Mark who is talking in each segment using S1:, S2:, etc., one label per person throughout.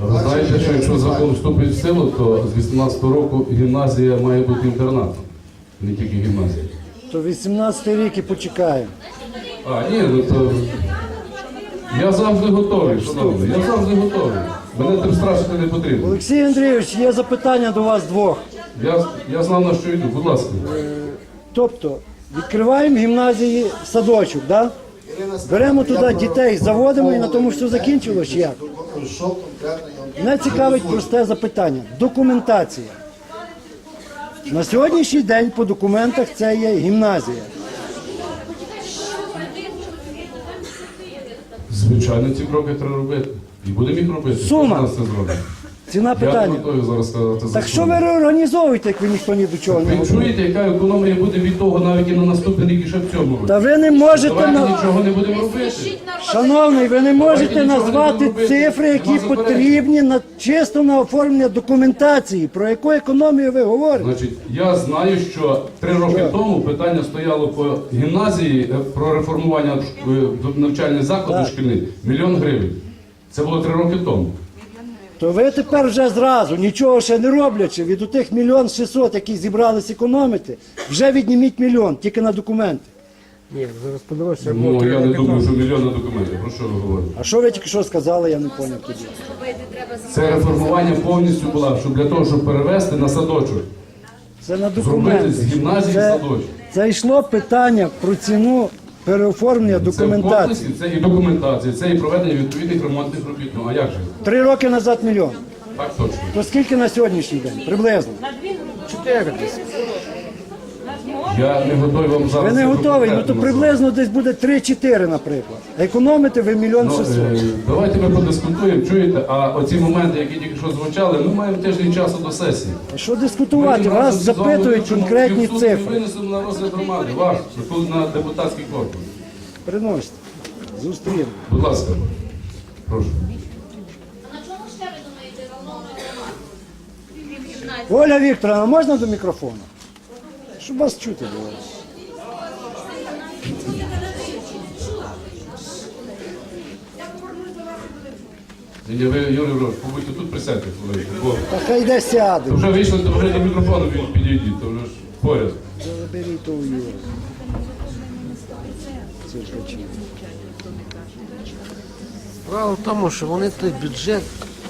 S1: Ви знаєте, що якщо закон вступить в силу, то з 18 року гімназія має бути інтернатом, не тільки гімназія.
S2: То 18 рік і почекаємо.
S1: А, ні, ну то я завжди готовий, шановний, я завжди готовий. Мене тим страшити не потрібно.
S2: Олексій Андрійович, є запитання до вас двох.
S1: Я, я знав на що йду, будь ласка.
S2: Тобто, відкриваємо гімназії садочок, да? Беремо туди дітей, заводимо і на тому все закінчилось як?
S3: Що
S2: Мене цікавить просте запитання. Документація. На сьогоднішній день по документах це є гімназія.
S1: Звичайно, ці кроки треба робити. І будемо їх робити.
S2: Сума.
S1: Хто нас це зробить?
S2: Ціна
S1: Я не
S2: питання.
S1: готовий зараз сказати за
S2: Так що ви реорганізовуєте, як ви ніхто ні до чого не
S1: Ви
S2: готує?
S1: чуєте, яка економія буде від того навіть і на наступний рік і ще в цьому році?
S2: Та ви не можете
S1: Давайте
S2: на...
S1: нічого не будемо робити.
S2: Шановний, ви не можете
S1: Давайте нічого не
S2: назвати
S1: будемо робити.
S2: цифри, які
S1: Нема заперечень.
S2: потрібні на чисто на оформлення документації. Про яку економію ви говорите?
S1: Значить, я знаю, що три роки тому питання стояло по гімназії е, про реформування е, навчальних закладів шкільних мільйон гривень. Це було три роки тому.
S2: То ви тепер вже зразу, нічого ще не роблячи, від отих мільйон шістсот, які зібрались економити, вже відніміть мільйон, тільки на документи.
S4: Ні, зараз подивився.
S1: Ну я не думаю, що мільйон на документи. Про що ви говорите?
S2: А що ви тільки що сказали, я не поняв тоді.
S1: Це реформування повністю була, щоб для того, щоб перевести на садочок.
S2: Це на
S1: Зробити з гімназії
S2: Це,
S1: садочок.
S2: це йшло питання про ціну переоформлення
S1: Це в
S2: документації.
S1: комплексі, це і документація, це і проведення відповідних ремонтних робіт. Ну а як же?
S2: Три роки назад мільйон. То скільки на сьогоднішній день? Приблизно.
S4: Чотири десь.
S1: Я не готовий вам зараз.
S2: Ви не готові, ну то приблизно десь буде 3-4, наприклад. Економите ви мільйон
S1: Ну,
S2: шістсот.
S1: е, давайте ми подискутуємо, чуєте, а оці моменти, які тільки що звучали, ми маємо тиждень часу до сесії.
S2: Що дискутувати? Вас запитують конкретні
S1: і
S2: цифри.
S1: Ми винесемо на розгляд громади, ваш, тут на депутатський корпус.
S2: Приносите. Зустрінемо.
S1: Будь ласка, прошу.
S5: А на чому ще ви думаєте Романовна гімназія?
S2: Оля Вікторовна, можна до мікрофону? Щоб вас чути було.
S1: Ви, Юрій Григорович, побудьте тут присядьте хвилинку. бо
S2: Та хай де сяде.
S1: Вже вийшли, вже до мікрофону під- підійдіть, то вже ж поряд.
S2: Заберіть того Юру. Це ж очі.
S4: Справа в тому, що вони той бюджет,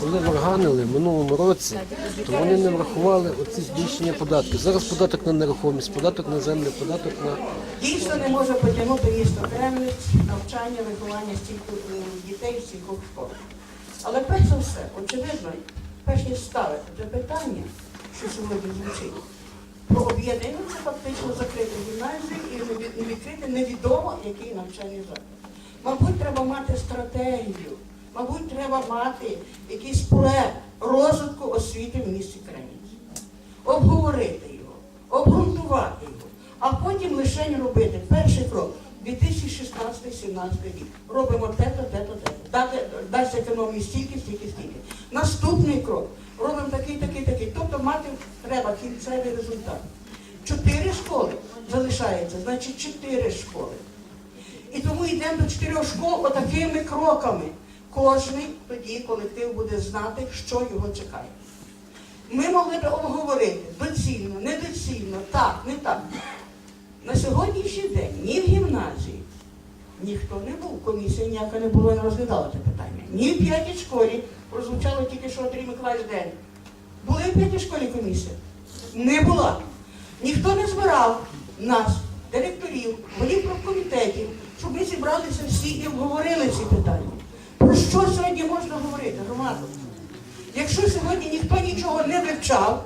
S4: коли варганили в минулому році, то вони не врахували оці збільшення податків. Зараз податок на нерухомість, податок на землю, податок на
S6: Дійсно не може потягнути місто Кремль навчання, виховання стільки е, дітей в стількох. Але перш за все, очевидно, перш ніж ставити це питання, що сьогодні звучить, про об'єднання фактично закрити гімназію і не відкрити невідомо який навчальний заклад. Мабуть, треба мати стратегію, мабуть, треба мати якийсь проект розвитку освіти в місті Кремінці обговорити його, обґрунтувати його, а потім лише робити перший крок 2016-17 рік. Робимо те-то, те-то, те-то. Дасть економії стільки, стільки, стільки. Наступний крок. Робимо такий, такий, такий. Тобто мати треба кінцевий результат. Чотири школи залишається, значить чотири школи. І тому йдемо до чотирьох школ отакими кроками. Кожний тоді колектив буде знати, що його чекає. Ми могли б обговорити доцільно, недоцільно, так, не так. На сьогоднішній день ні в гімназії ніхто не був, комісія ніяка не була, не розглядала це питання. Ні в п'ятій школі, прозвучало тільки що Андрій Миколаївич день. Були в п'ятій школі комісія? Не була. Ніхто не збирав нас, директорів, голів профкомітетів, щоб ми зібралися всі і обговорили ці питання. Про що сьогодні можна говорити, громаду? Якщо сьогодні ніхто нічого не вивчав,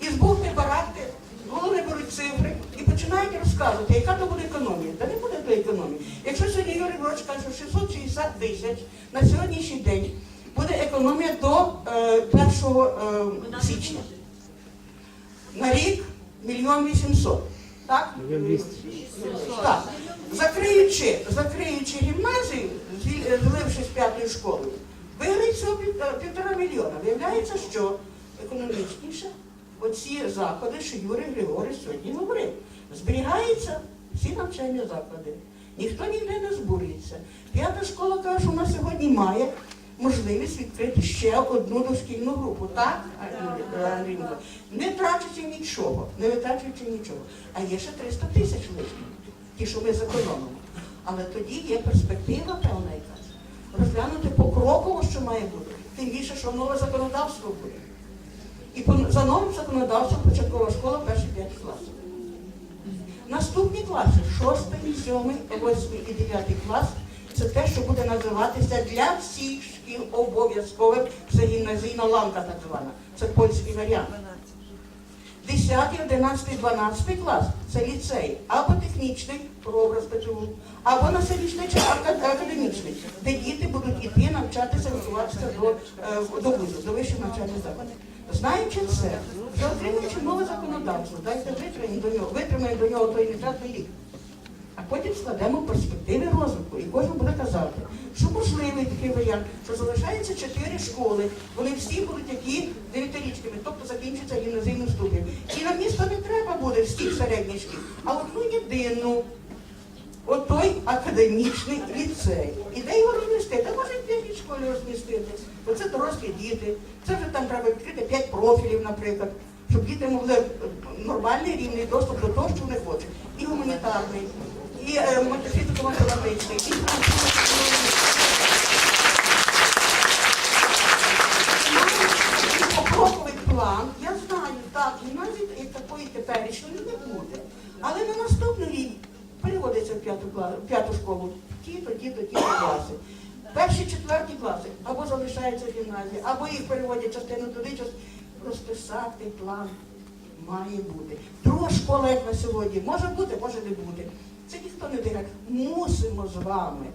S6: і збухти барахти, з голови беруть цифри і починають розказувати, яка то буде економія. Та не буде то економії. Якщо сьогодні Юрій Григорович каже, що 660 тисяч на сьогоднішній день буде економія до е, 1 е, січня. На рік мільйон вісімсот. Так? Так. Закриючи, закриючи гімназію, е, злившись п'ятою школою, виграють всього е, півтора мільйона. Виявляється, що економічніше оці заходи, що Юрій Григорович сьогодні говорив. Зберігаються всі навчальні заклади. Ніхто ніде не збурюється. П'ята школа каже, що вона сьогодні має можливість відкрити ще одну дошкільну групу. Так, Андрій Не трачучи нічого, не витрачуючи нічого. А є ще 300 тисяч лишніх, ті, що ми зекономимо. Але тоді є перспектива певна. Розглянути покроково, що має бути. Тим більше, що нове законодавство буде. І за новим законодавством початкова школа перші 5 класів. Наступні класи, 6, 7, 8 і 9 клас, це те, що буде називатися для всіх шкіл обов'язковим. Це гімназійна ланка так звана. Це польський варіант. 10, 11, 12 клас це ліцей, або технічний прообраз ПТУ, або населічний чи академічний, де діти будуть іти навчатися, розвиватися до, е, до вузу, до вищого навчального закладу. Знаючи це, отримуючи нове законодавство, дайте витримаємо до нього, витримаємо до нього той нетратний рік. А потім складемо перспективи розвитку. І кожен буде казати, що можливий такий варіант, що залишається чотири школи, вони всі будуть які дев'ятирічними, тобто закінчиться гімназійним ступінь. І на місто не треба буде всіх середніх шкіл, а одну єдину. От той академічний ліцей. І де його розмістити? Та може в п'ятій школі розмістити. Це дорослі діти. Це вже там треба відкрити п'ять профілів, наприклад, щоб діти могли нормальний рівний доступ до того, що вони хочуть. І гуманітарний, і е, і французький. покроковий план, я знаю, так, гімназії такої теперішньої не буде. Але на наступний рік переводиться в п'яту, п'яту школу. Ті-то, ті-то, ті-то класи. Перші, четверті класи або залишаються в гімназії, або їх переводять частину туди, частину. Розписати план має бути. Друга школа, як на сьогодні, може бути, може не бути. Це ніхто не директор. Мусимо з вами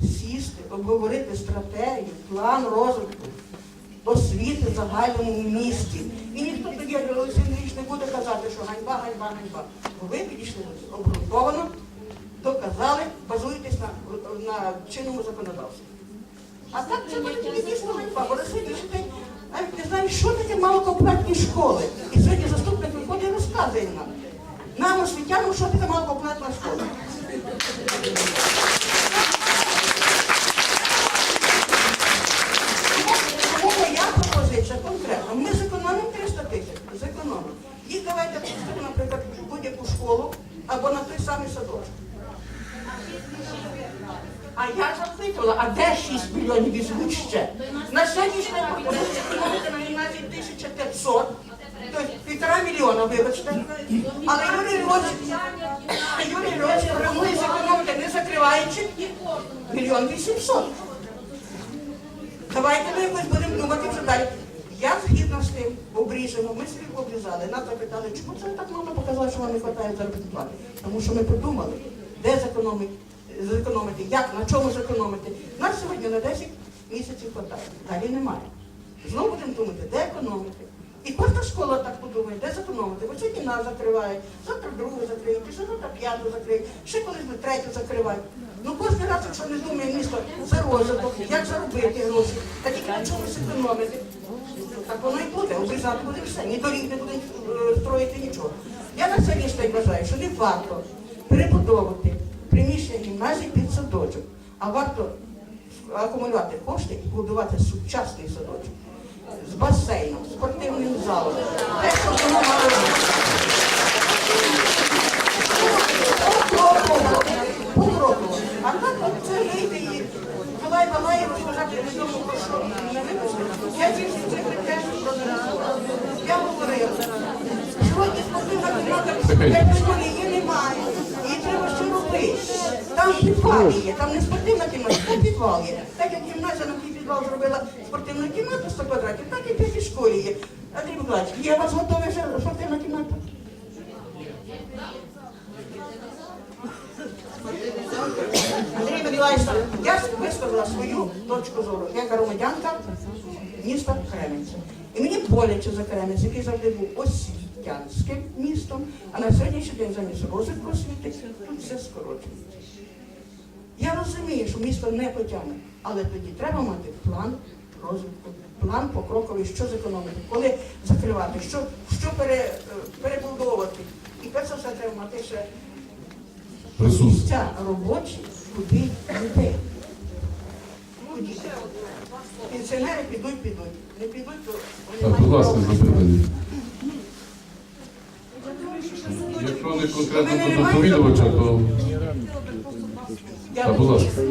S6: сісти, обговорити стратегію, план розвитку освіти загальному місті. І ніхто тоді Олексійович не буде казати, що ганьба, ганьба, ганьба. Ви підійшли обґрунтовано, доказали, базуєтесь на, на чинному законодавстві. А так це буде дійсно ганьба, бо день навіть не знаю, що таке малокомплектні школи. І сьогодні заступник виходить і розказує нам. Нам, освітянам, що таке малокомплектна школа. Тому пропозиція конкретна. Ми зекономимо 300 тисяч. Зекономимо. Їх давайте пустимо, наприклад, в будь-яку школу або на той самий садочок. А я запитувала, а де 6 мільйонів візьмуть ще? На сьогоднішній зекономити на гімназії 1500, тобто півтора мільйона, вибачте. Але Юрій Львович, Юрій Львович пропонує зекономити, не закриваючи, мільйон вісімсот. Давайте ми якось будемо думати вже далі. Я згідна з тим, обріжемо, ми собі обрізали. Нас запитали, чому це так мало показали, що вам не вистачає заробітної плати. Тому що ми подумали, де зекономити, зекономити, як, на чому зекономити. Нас сьогодні на 10 місяців вистачає, далі немає. Знову будемо думати, де економити. І кожна школа так подумає, де зекономити. Бо сьогодні нас закривають, завтра другу закриють, і завтра п'яту закриють, ще колись би третю закривають. Ну кожен раз, якщо не думає місто за розвиток, як заробити гроші, та тільки на чомусь економити. Так воно і буде, обрізати буде все. Ні доріг не буде е, строїти нічого. Я на сьогоднішній день вважаю, що не варто перебудовувати приміщення гімназії під садочок, а варто акумулювати кошти і будувати сучасний садочок з басейном, спортивним залом. Те, що. Покроково. Покроково. А так от це вийде і Миколай Балаєв розказати невідомо про що. Я всі цифри теж проаналізувала. Я говорила. Сьогодні спортивна кімната в школі її немає. Її треба ще робити. Там підвал є, там не спортивна кімната, там підвал є. Так як гімназія на підвал зробила спортивну кімнату 100 квадратів, так і в п'ятій школі є. Андрій Миколаївич, є у вас готова спортивна кімната? Андрій Миколаївич, я висказала свою точку зору як громадянка міста Кременця. І мені боляче за Кременець, який завжди був освітянським містом, а на сьогоднішній день замість розвитку освіти тут все скорочується. Я розумію, що місто не потягне, але тоді треба мати план розвитку, план покроковий, що зекономити, коли закривати, що, що пере, е, перебудовувати. І перш за все треба мати ще місця робочі, куди людей. Пенсіонери підуть, підуть. Не підуть, то вони
S1: Так, будь
S6: мають
S1: ласка,
S6: право.
S1: запитання. Якщо не конкретно до доповідувача, то так, будь ласка.
S2: Це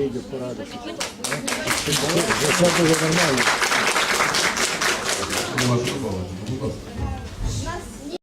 S2: дуже нормально.
S1: Будь ласка.